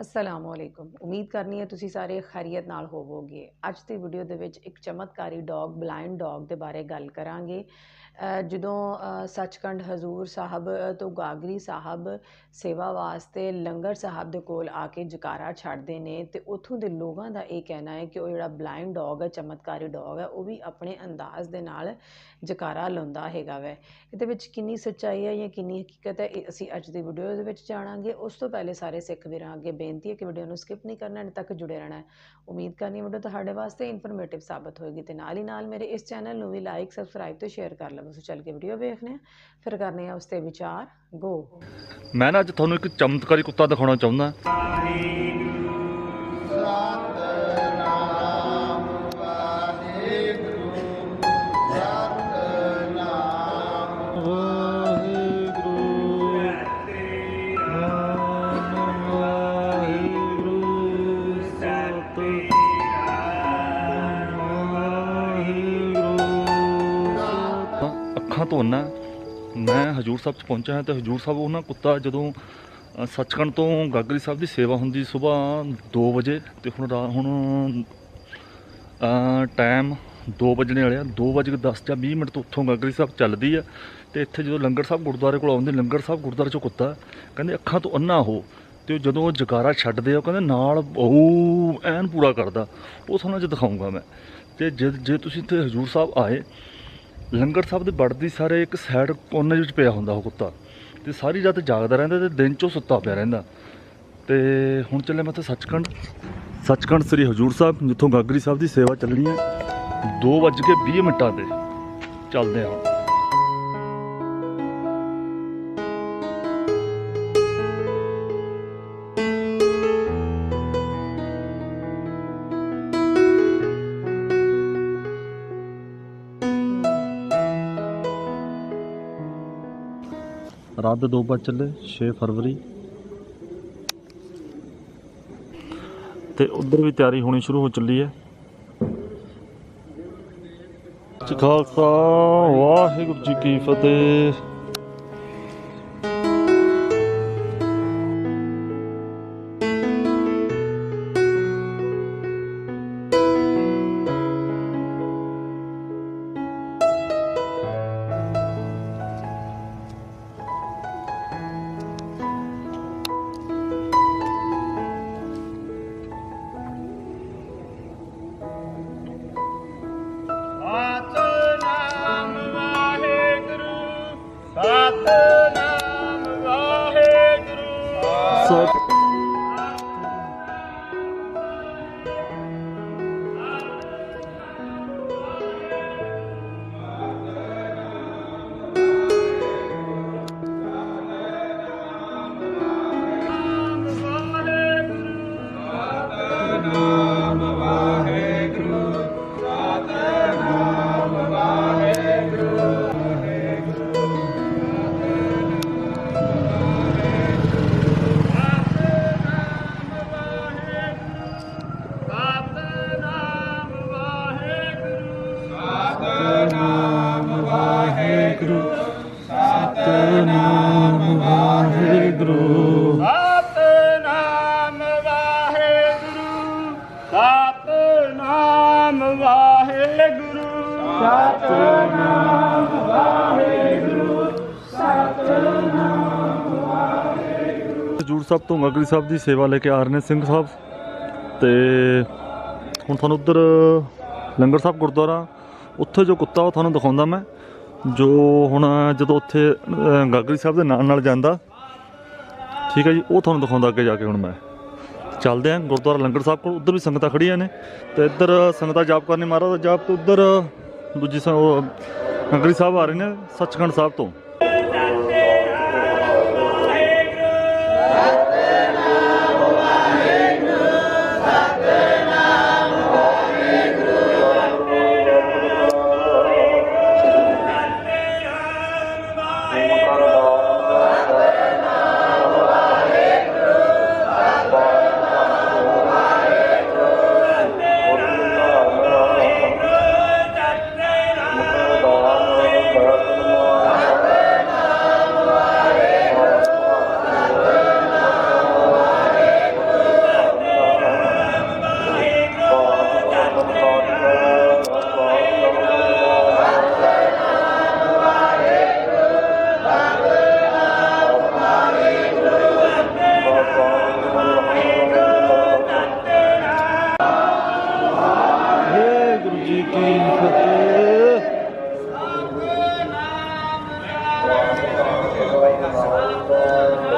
ਅਸਲਾਮ ਵਾਲੇਕੁਮ ਉਮੀਦ ਕਰਨੀ ਹੈ ਤੁਸੀਂ ਸਾਰੇ ਖੈਰੀਅਤ ਨਾਲ ਹੋਵੋਗੇ। ਅੱਜ ਦੀ ਵੀਡੀਓ ਦੇ ਵਿੱਚ ਇੱਕ ਚਮਤਕਾਰੀ ਡੌਗ, ਬਲਾਈਂਡ ਡੌਗ ਦੇ ਬਾਰੇ ਗੱਲ ਕਰਾਂਗੇ। ਜਦੋਂ ਸੱਚਖੰਡ ਹਜ਼ੂਰ ਸਾਹਿਬ ਤੋਂ ਗਾਗਰੀ ਸਾਹਿਬ ਸੇਵਾ ਵਾਸਤੇ ਲੰਗਰ ਸਾਹਿਬ ਦੇ ਕੋਲ ਆ ਕੇ ਜਕਾਰਾ ਛੱਡਦੇ ਨੇ ਤੇ ਉੱਥੋਂ ਦੇ ਲੋਕਾਂ ਦਾ ਇਹ ਕਹਿਣਾ ਹੈ ਕਿ ਉਹ ਜਿਹੜਾ ਬਲਾਈਂਡ ਡੌਗ ਹੈ, ਚਮਤਕਾਰੀ ਡੌਗ ਹੈ, ਉਹ ਵੀ ਆਪਣੇ ਅੰਦਾਜ਼ ਦੇ ਨਾਲ ਜਕਾਰਾ ਲਾਉਂਦਾ ਹੈਗਾ ਵੈ। ਇਹਦੇ ਵਿੱਚ ਕਿੰਨੀ ਸੱਚਾਈ ਹੈ ਜਾਂ ਕਿੰਨੀ ਹਕੀਕਤ ਹੈ, ਇਹ ਅਸੀਂ ਅੱਜ ਦੀ ਵੀਡੀਓ ਦੇ ਵਿੱਚ ਜਾਣਾਂਗੇ। ਉਸ ਤੋਂ ਪਹਿਲੇ ਸਾਰੇ ਸਿੱਖ ਵੀਰਾਂ ਅੱਗੇ ਬੇਨਤੀ ਹੈ ਕਿ ਵੀਡੀਓ ਨੂੰ ਸਕਿਪ ਨਹੀਂ ਕਰਨਾ ਐਂਡ ਤੱਕ ਜੁੜੇ ਰਹਿਣਾ ਹੈ। ਉਮੀਦ ਕਰਨੀ ਵੀਡੀਓ ਤੁਹਾਡੇ ਵਾਸਤੇ ਇਨਫੋਰਮੇਟਿਵ ਸਾਬਤ ਹੋਏਗੀ ਤੇ ਨਾਲ ਹੀ ਨਾਲ ਮੇਰੇ ਇਸ ਚੈਨਲ ਨੂੰ ਵੀ ਲਾਈਕ ਸਬਸਕ੍ਰਾਈਬ ਤੇ ਸ਼ੇਅਰ ਕਰ ਲਵੋ। ਸੋ ਚੱਲ ਕੇ ਵੀਡੀਓ ਵੇਖਦੇ ਹਾਂ। ਫਿਰ ਕਰਨੇ ਆ ਉਸ ਤੇ ਵਿਚਾਰ। ਗੋ ਮੈਂ ਨਾ ਅੱਜ ਤੁਹਾਨੂੰ ਇੱਕ ਚਮਤਕਾਰੀ ਕੁੱਤਾ ਦਿਖਾਉਣਾ ਚਾਹੁੰਦਾ। ਅੱਖਾਂ ਤੋਂ ਅੰਨਾ ਮੈਂ ਹਜੂਰ ਸਾਹਿਬ ਚ ਪਹੁੰਚਿਆ ਹਾਂ ਤੇ ਹਜੂਰ ਸਾਹਿਬ ਉਹਨਾਂ ਕੁੱਤਾ ਜਦੋਂ ਸੱਚਖੰਡ ਤੋਂ ਗਾਗਰੀ ਸਾਹਿਬ ਦੀ ਸੇਵਾ ਹੁੰਦੀ ਸਵੇਰ 2 ਵਜੇ ਤੇ ਹੁਣ ਰਾ- ਹੁਣ ਟਾਈਮ 2 ਵਜਣੇ ਵਾਲੇ ਆ 2 ਵਜੇ 10 ਜਾਂ 20 ਮਿੰਟ ਤੋਂ ਉੱਥੋਂ ਗਾਗਰੀ ਸਾਹਿਬ ਚੱਲਦੀ ਆ ਤੇ ਇੱਥੇ ਜਦੋਂ ਲੰਗਰ ਸਾਹਿਬ ਗੁਰਦੁਆਰੇ ਕੋਲ ਆਉਂਦੇ, ਲੰਗਰ ਸਾਹਿਬ ਗੁਰਦੁਆਰੇ ਚੋਂ ਕੁੱਤਾ ਕਹਿੰਦੇ ਅੱਖਾਂ ਤੋਂ ਅੰਨਾ ਹੋ ਤੇ ਉਹ ਜਦੋਂ ਉਹ ਜਕਾਰਾ ਛੱਡਦੇ ਆ, ਉਹ ਕਹਿੰਦੇ ਨਾਲ ਉਹ ਐਨ ਪੂਰਾ ਕਰਦਾ, ਉਹ ਤੁਹਾਨੂੰ ਅੱਜ ਦਿਖਾਉਂਗਾ ਮੈਂ। ਤੇ ਜੇ ਜੇ ਤੁਸੀਂ ਇੱਥੇ ਹਜੂਰ ਸਾਹਿਬ ਆਏ ਲੰਗਰ ਸਾਹਿਬ ਦੇ ਵੜਦੀ ਸਾਰੇ ਇੱਕ ਸਾਈਡ ਕੋਨੇ ਵਿੱਚ ਪਿਆ ਹੁੰਦਾ ਉਹ ਕੁੱਤਾ। ਤੇ ਸਾਰੀ ਰਾਤ ਜਾਗਦਾ ਰਹਿੰਦਾ ਤੇ ਦਿਨ ਚੋਂ ਸੁੱਤਾ ਪਿਆ ਰਹਿੰਦਾ। ਤੇ ਹੁਣ ਚੱਲੇ ਮੈਂ ਤੇ ਸੱਚਖੰਡ। ਸੱਚਖੰਡ ਸ੍ਰੀ ਹਜੂਰ ਸਾਹਿਬ, ਜਿੱਥੋਂ ਗਾਗਰੀ ਸਾਹਿਬ ਦੀ ਸੇਵਾ ਚੱਲਣੀ ਹੈ। 2:20 ਮਿੰਟਾਂ ਤੇ ਚੱਲਦੇ ਹਾਂ। ਹੁਣ ਰਾਤ ਦੇ 2 ਵਜੇ ਚੱਲੇ 6 ਫਰਵਰੀ। ਤੇ ਉਧਰ ਵੀ ਤਿਆਰੀ ਹੋਣੀ ਸ਼ੁਰੂ ਹੋ ਚੱਲੀ ਹੈ। ਖਾਲਸਾ, ਵਾਹਿਗੁਰੂ ਜੀ ਕੀ ਫਤਿਹ। ਸਾਹਿਬ ਤੋਂ ਗਾਗਰੀ ਸਾਹਿਬ ਦੀ ਸੇਵਾ ਲੈ ਕੇ ਆ ਰਹੇ ਨੇ ਸਿੰਘ ਸਾਹਿਬ। ਤੇ ਹੁਣ ਤੁਹਾਨੂੰ ਉੱਧਰ ਲੰਗਰ ਸਾਹਿਬ ਗੁਰਦੁਆਰਾ ਉੱਥੇ ਜੋ ਕੁੱਤਾ ਉਹ ਤੁਹਾਨੂੰ ਦਿਖਾਉਂਦਾ ਮੈਂ ਜੋ ਹੁਣ ਜਦੋਂ ਉੱਥੇ ਅ, ਗਾਗਰੀ ਸਾਹਿਬ ਦੇ ਨਾਲ ਨਾਲ ਜਾਂਦਾ। ਠੀਕ ਹੈ ਜੀ ਉਹ ਤੁਹਾਨੂੰ ਦਿਖਾਉਂਦਾ ਅੱਗੇ ਜਾ ਕੇ ਹੁਣ ਮੈਂ। ਚੱਲਦੇ ਆਂ ਗੁਰਦੁਆਰਾ ਲੰਗਰ ਸਾਹਿਬ ਕੋਲ ਉੱਧਰ ਵੀ ਸੰਗਤਾਂ ਖੜੀਆਂ ਨੇ। ਤੇ ਇੱਧਰ ਸੰਗਤਾਂ ਜਾਪ ਕਰਨੀ ਮਹਾਰਾਜ ਦਾ ਜਾਪ ਤੇ ਉੱਧਰ ਦੂਜੀ ਸ- ਸਾਹਿਬ ਆ ਰਹੇ ਨੇ ਸੱਚਖੰਡ ਸਾਹਿਬ ਤੋਂ। Thank you.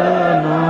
No.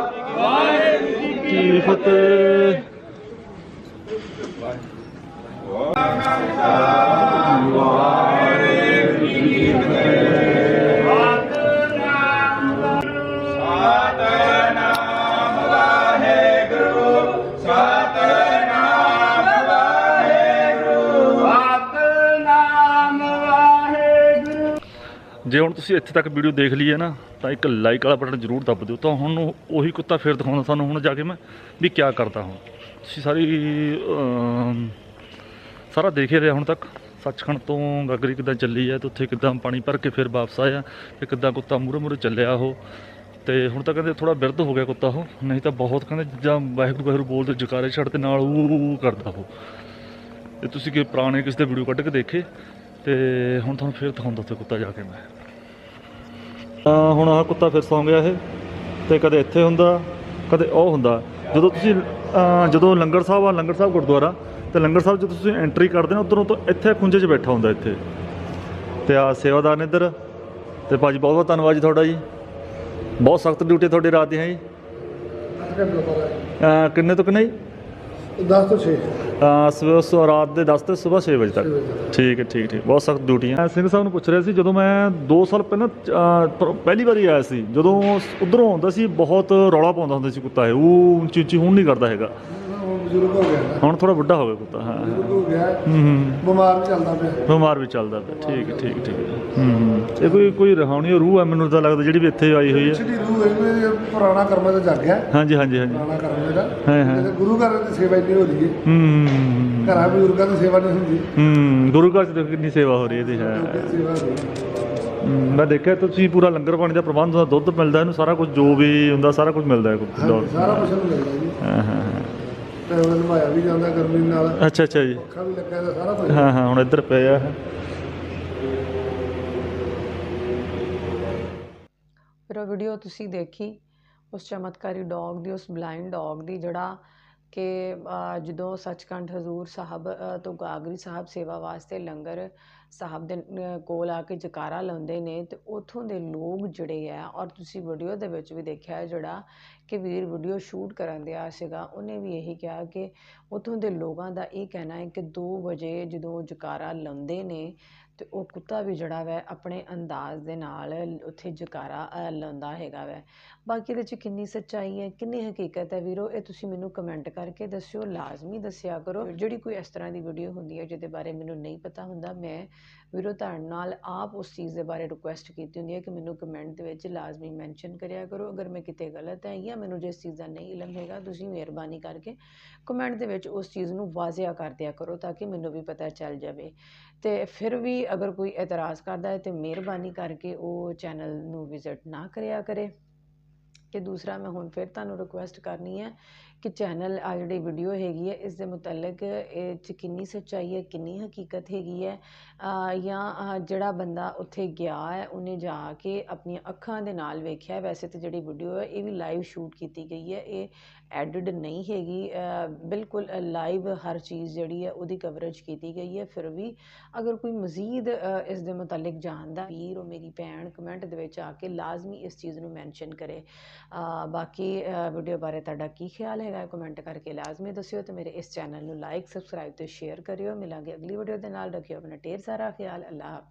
ਕੀ ਫਤਿਹ ਸਤਨਾਮ ਜੇ ਹੁਣ ਤੁਸੀਂ ਇੱਥੇ ਤੱਕ ਵੀਡੀਓ ਦੇਖ ਲਈ ਹੈ ਨਾ, ਤਾਂ ਇੱਕ ਲਾਈਕ ਵਾਲਾ ਬਟਨ ਜ਼ਰੂਰ ਦੱਬ ਦਿਓ। ਤਾਂ ਹੁਣ ਉਹੀ ਕੁੱਤਾ ਫੇਰ ਦਿਖਾਉਂਦਾ ਤੁਹਾਨੂੰ ਹੁਣ ਜਾ ਕੇ ਮੈਂ ਵੀ ਕੀ ਕਰਦਾ ਹੁਣ। ਤੁਸੀਂ ਸਾਰੀ ਸਾਰਾ ਦੇਖ ਹੀ ਲਿਆ ਹੁਣ ਤੱਕ? ਸੱਚਖੰਡ ਤੋਂ ਗਾਗਰੀ ਕਿੱਦਾਂ ਚੱਲੀ ਹੈ ਤੇ ਉੱਥੇ ਕਿੱਦਾਂ ਪਾਣੀ ਭਰ ਕੇ ਫਿਰ ਵਾਪਸ ਆਇਆ ਤੇ ਕਿੱਦਾਂ ਕੁੱਤਾ ਮੂਰੇ ਮੂਰੇ ਚੱਲਿਆ ਉਹ। ਤੇ ਹੁਣ ਤਾਂ ਕਹਿੰਦੇ ਥੋੜਾ ਬਿਰਧ ਹੋ ਗਿਆ ਕੁੱਤਾ ਉਹ, ਨਹੀਂ ਤਾਂ ਬਹੁਤ ਕਹਿੰਦੇ ਜਾਂ ਵਾਹਿਗੁਰੂ ਵਾਹਿਗੁਰੂ ਬੋਲਦੇ ਜਕਾਰੇ ਛੱਡ ਤੇ ਨਾਲ ਉਹ ਕਰਦਾ ਉਹ। ਤੇ ਤੁਸੀਂ ਕਿ ਪੁਰਾਣੇ ਕਿਸੇ ਦੇ ਵੀਡੀਓ ਕੱਢ ਕੇ ਦੇਖੇ? ਤੇ ਹੁਣ ਤੁਹਾਨੂੰ ਫਿਰ ਦਿਖਾਉਂਦਾ ਉੱਥੇ ਕੁੱਤਾ ਜਾ ਕੇ ਮੈਂ। ਤਾਂ ਹੁਣ ਆਹ ਕੁੱਤਾ ਫਿਰ ਸੌਂ ਗਿਆ ਇਹ ਤੇ ਕਦੇ ਇੱਥੇ ਹੁੰਦਾ ਕਦੇ ਉਹ ਹੁੰਦਾ। ਜਦੋਂ ਤੁਸੀਂ ਜਦੋਂ ਲੰਗਰ ਸਾਹਿਬ ਆ ਲੰਗਰ ਸਾਹਿਬ ਗੁਰਦੁਆਰਾ ਤੇ ਲੰਗਰ ਸਾਹਿਬ ਜਦੋਂ ਤੁਸੀਂ ਐਂਟਰੀ ਕਰਦੇ ਨਾ ਉਧਰੋਂ ਤੋਂ ਇੱਥੇ ਖੁੰਝੇ 'ਚ ਬੈਠਾ ਹੁੰਦਾ ਇੱਥੇ। ਤੇ ਆ ਸੇਵਾਦਾਰ ਨੇ ਇੱਧਰ ਤੇ ਭਾਜੀ ਬਹੁਤ ਬਹੁਤ ਧੰਨਵਾਦ ਜੀ ਤੁਹਾਡਾ ਜੀ। ਬਹੁਤ ਸਖਤ ਡਿਊਟੀ ਤੁਹਾਡੀ ਰਾਤ ਦੀ ਹੈ ਜੀ ਕਿੰਨੇ ਤੋਂ ਕਿੰਨੇ ਜੀ? 10 ਤੋਂ 6 ਅਹ ਸਵੇਰ ਸੋ ਰਾਤ ਦੇ 10 ਤੇ ਸਵੇਰ 6 ਵਜੇ ਤੱਕ। ਠੀਕ ਹੈ ਠੀਕ ਠੀਕ। ਬਹੁਤ ਸਖਤ ਡਿਊਟੀ ਹੈ। ਸਿੰਘ ਸਾਹਿਬ ਨੂੰ ਪੁੱਛ ਰਿਹਾ ਸੀ ਜਦੋਂ ਮੈਂ 2 ਸਾਲ ਪਹਿਲਾਂ ਪਹਿਲੀ ਵਾਰੀ ਆਇਆ ਸੀ ਜਦੋਂ ਉਧਰੋਂ ਆਉਂਦਾ ਸੀ ਬਹੁਤ ਰੌਲਾ ਪਾਉਂਦਾ ਹੁੰਦਾ ਸੀ ਕੁੱਤਾ ਇਹ। ਉਹ ਉੱਚੀ ਉੱਚੀ ਹੁਣ ਨਹੀਂ ਕਰਦਾ ਹੈਗਾ। ਬਜ਼ੁਰਗ ਹੋ ਗਿਆ ਹੁਣ ਥੋੜਾ ਵੱਡਾ ਹੋ ਗਿਆ ਕੁੱਤਾ ਹਾਂ। ਬਜ਼ੁਰਗ ਹੋ ਗਿਆ। ਹੂੰ ਹੂੰ। ਬਿਮਾਰ ਵੀ ਚੱਲਦਾ ਪਿਆ। ਬਿਮਾਰ ਵੀ ਚੱਲਦਾ ਪਿਆ। ਠੀਕ ਹੈ ਠੀਕ ਹੈ, ਠੀਕ ਹੈ। ਹੂੰ ਹੂੰ। ਇਹ ਕੋਈ ਕੋਈ ਰਹਾਉਣੀ ਰੂਹ ਹੈ ਮੈਨੂੰ ਤਾਂ ਲੱਗਦਾ ਜਿਹੜੀ ਵੀ ਇੱਥੇ ਆਈ ਹੋਈ ਹੈ। ਜਿਹੜੀ ਰੂਹ ਹੈ ਇਹ ਪੁਰਾਣਾ ਕਰਮਾਂ ਦਾ ਜੱਗ ਹੈ ਹਾਂਜੀ ਹਾਂਜੀ ਹਾਂਜੀ। ਪੁਰਾਣਾ ਕਰਮ ਇਹਦਾ ਹਾਂ, ਹਾਂ। ਜਦੋਂ ਗੁਰੂ ਘਰ ਦੀ ਸੇਵਾ ਇੰਨੀ ਹੋ ਰਹੀ ਹੈ। ਹੂੰ ਹੂੰ, ਘਰਾਂ ਬਜ਼ੁਰਗਾਂ ਦੀ ਸੇਵਾ ਨਹੀਂ ਹੁੰਦੀ। ਹੂੰ ਗੁਰੂ ਘਰ ਚ ਦੇਖੋ ਕਿੰਨੀ ਸੇਵਾ ਹੋ ਰਹੀ ਹੈ ਇਹਦੀ ਹੈ। ਸੇਵਾ ਹੋ ਰਹੀ ਹੈ। ਹੂਮ, ਮੈਂ ਦੇਖਿਆ ਤੁਸੀਂ ਪੂਰਾ ਲੰਗਰ ਪਾਣੀ ਦਾ ਪ੍ਰਬੰਧ ਹੁੰਦਾ ਦੁੱਧ ਮਿਲਦਾ ਇਹਨੂੰ ਸਾਰਾ ਕੁਝ ਜੋ ਵੀ ਹੁੰਦਾ ਸਾਰਾ ਕੁਝ ਮਿਲਦਾ ਹੈ ਹਾਂਜੀ, ਸਾਰਾ ਕੁਝ ਨੂੰ ਮਿਲਦਾ ਜੀ। ਹਾਂ ਹਾਂ ਹਾਂ। ਤੇ ਉਹ ਨਿਭਾਇਆ ਵੀ ਜਾਂਦਾ ਗਰਮੀ ਨਾਲ। ਅੱਛਾ ਅੱਛਾ ਜੀ। ਅੱਖਾਂ ਵੀ ਲੱਗਾ ਇਹਦਾ ਸਾਰਾ ਕੁਝ ਹਾਂ ਹਾਂ ਹੁਣ ਇੱਧਰ ਪਿਆ ਹੈ ਫਿਰ ਉਹ ਵੀਡੀਓ ਤੁਸੀਂ ਦੇਖੀ ਉਸ ਚਮਤਕਾਰੀ ਡੌਗ ਦੀ ਉਸ ਬਲਾਈਂਡ ਡੌਗ ਦੀ ਜਿਹੜਾ ਕਿ ਜਦੋਂ ਸੱਚਖੰਡ ਹਜ਼ੂਰ ਸਾਹਿਬ ਤੋਂ ਗਾਗਰੀ ਸਾਹਿਬ ਸੇਵਾ ਵਾਸਤੇ ਲੰਗਰ ਸਾਹਿਬ ਦੇ ਕੋਲ ਆ ਕੇ ਜਕਾਰਾ ਲਾਉਂਦੇ ਨੇ ਅਤੇ ਉੱਥੋਂ ਦੇ ਲੋਕ ਜਿਹੜੇ ਆ, ਔਰ ਤੁਸੀਂ ਵੀਡੀਓ ਦੇ ਵਿੱਚ ਵੀ ਦੇਖਿਆ ਜਿਹੜਾ ਕਿ ਵੀਰ ਵੀਡੀਓ ਸ਼ੂਟ ਕਰਨ ਦਿਆ ਸੀਗਾ, ਉਹਨੇ ਵੀ ਇਹੀ ਕਿਹਾ ਕਿ ਉੱਥੋਂ ਦੇ ਲੋਕਾਂ ਦਾ ਇਹ ਕਹਿਣਾ ਹੈ ਕਿ 2 ਵਜੇ ਜਦੋਂ ਜਕਾਰਾ ਲਾਉਂਦੇ ਨੇ ਤੇ ਉਹ ਕੁੱਤਾ ਵੀ ਜਿਹੜਾ ਵੈ, ਆਪਣੇ ਅੰਦਾਜ਼ ਦੇ ਨਾਲ ਉੱਥੇ ਜਕਾਰਾ ਲਾਉਂਦਾ ਹੈਗਾ ਵੈ। ਬਾਕੀ ਇਹਦੇ ਚ ਕਿੰਨੀ ਸੱਚਾਈ ਹੈ, ਕਿੰਨੀ ਹਕੀਕਤ ਹੈ ਵੀਰੋ, ਇਹ ਤੁਸੀਂ ਮੈਨੂੰ ਕਮੈਂਟ ਕਰਕੇ ਦੱਸਿਓ, ਲਾਜ਼ਮੀ ਦੱਸਿਆ ਕਰੋ। ਜਿਹੜੀ ਕੋਈ ਇਸ ਤਰ੍ਹਾਂ ਦੀ ਵੀਡੀਓ ਹੁੰਦੀ ਹੈ, ਜਿਹਦੇ ਬਾਰੇ ਮੈਨੂੰ ਨਹੀਂ ਪਤਾ ਹੁੰਦਾ, ਮੈਂ ਵੀਰੋ, ਤੁਹਾਡੇ ਨਾਲ ਆਪ ਉਸ ਚੀਜ਼ ਦੇ ਬਾਰੇ ਰਿਕੁਐਸਟ ਕੀਤੀ ਹੁੰਦੀ ਹੈ ਕਿ ਮੈਨੂੰ ਕਮੈਂਟ ਦੇ ਵਿੱਚ ਲਾਜ਼ਮੀ ਮੈਂਸ਼ਨ ਕਰਿਆ ਕਰੋ। ਅਗਰ ਮੈਂ ਕਿਤੇ ਗਲਤ ਹੈ ਜਾਂ ਮੈਨੂੰ ਜਿਸ ਚੀਜ਼ ਦਾ ਨਹੀਂ ਇਲਮ ਹੈਗਾ, ਤੁਸੀਂ ਮਿਹਰਬਾਨੀ ਕਰਕੇ ਕਮੈਂਟ ਦੇ ਵਿੱਚ ਉਸ ਚੀਜ਼ ਨੂੰ ਵਾਜ਼ਿਆ ਕਰ ਦਿਆ ਕਰੋ ਤਾਂ ਕਿ ਮੈਨੂੰ ਵੀ ਪਤਾ ਚੱਲ ਜਾਵੇ। ਤੇ ਫਿਰ ਵੀ ਅਗਰ ਕੋਈ ਇਤਰਾਜ਼ ਕਰਦਾ ਹੈ ਤੇ ਮਿਹਰਬਾਨੀ ਕਰਕੇ ਉਹ ਚੈਨਲ ਨੂੰ ਵਿਜ਼ਿਟ ਨਾ ਕਰਿਆ ਕਰੇ। ਤੇ ਦੂਸਰਾ, ਮੈਂ ਹੁਣ ਫਿਰ ਤੁਹਾਨੂੰ ਰਿਕੁਐਸਟ ਕਰਨੀ ਹੈ ਕਿ ਚੈਨਲ ਆ ਜਿਹੜੀ ਵੀਡੀਓ ਹੈਗੀ ਹੈ, ਇਸ ਦੇ ਮੁਤਲਕ ਇਹ 'ਚ ਕਿੰਨੀ ਸੱਚਾਈ ਹੈ, ਕਿੰਨੀ ਹਕੀਕਤ ਹੈਗੀ ਹੈ ਜਾਂ ਜਿਹੜਾ ਬੰਦਾ ਉੱਥੇ ਗਿਆ ਹੈ, ਉਹਨੇ ਜਾ ਕੇ ਆਪਣੀਆਂ ਅੱਖਾਂ ਦੇ ਨਾਲ ਵੇਖਿਆ ਵੈਸੇ ਤਾਂ ਜਿਹੜੀ ਵੀਡੀਓ ਹੈ, ਇਹ ਵੀ ਲਾਈਵ ਸ਼ੂਟ ਕੀਤੀ ਗਈ ਹੈ। ਇਹ ਐਡਿਡ ਨਹੀਂ ਹੈਗੀ ਬਿਲਕੁਲ ਲਾਈਵ ਹਰ ਚੀਜ਼ ਜਿਹੜੀ ਹੈ, ਉਹਦੀ ਕਵਰੇਜ ਕੀਤੀ ਗਈ ਹੈ। ਫਿਰ ਵੀ ਅਗਰ ਕੋਈ ਮਜ਼ੀਦ ਇਸ ਦੇ ਮੁਤਲਕ ਜਾਣਦਾ, ਵੀਰ ਉਹ ਮੇਰੀ ਭੈਣ ਕਮੈਂਟ ਦੇ ਵਿੱਚ ਆ ਕੇ ਲਾਜ਼ਮੀ ਇਸ ਚੀਜ਼ ਨੂੰ ਮੈਂਸ਼ਨ ਕਰੇ। ਬਾਕੀ ਵੀਡੀਓ ਬਾਰੇ ਤੁਹਾਡਾ ਕੀ ਖਿਆਲ ਹੈ ਹੈਗਾ ਕਮੈਂਟ ਕਰਕੇ ਲਾਜ਼ਮੀ ਦੱਸਿਓ ਤੇ ਮੇਰੇ ਇਸ ਚੈਨਲ ਨੂੰ ਲਾਈਕ ਸਬਸਕ੍ਰਾਈਬ ਤੇ ਸ਼ੇਅਰ ਕਰਿਓ। ਮਿਲਾਂਗੇ ਅਗਲੀ ਵੀਡੀਓ ਦੇ ਨਾਲ। ਰੱਖਿਓ ਆਪਣਾ ਢੇਰ ਸਾਰਾ ਖਿਆਲ। ਅੱਲਾਹ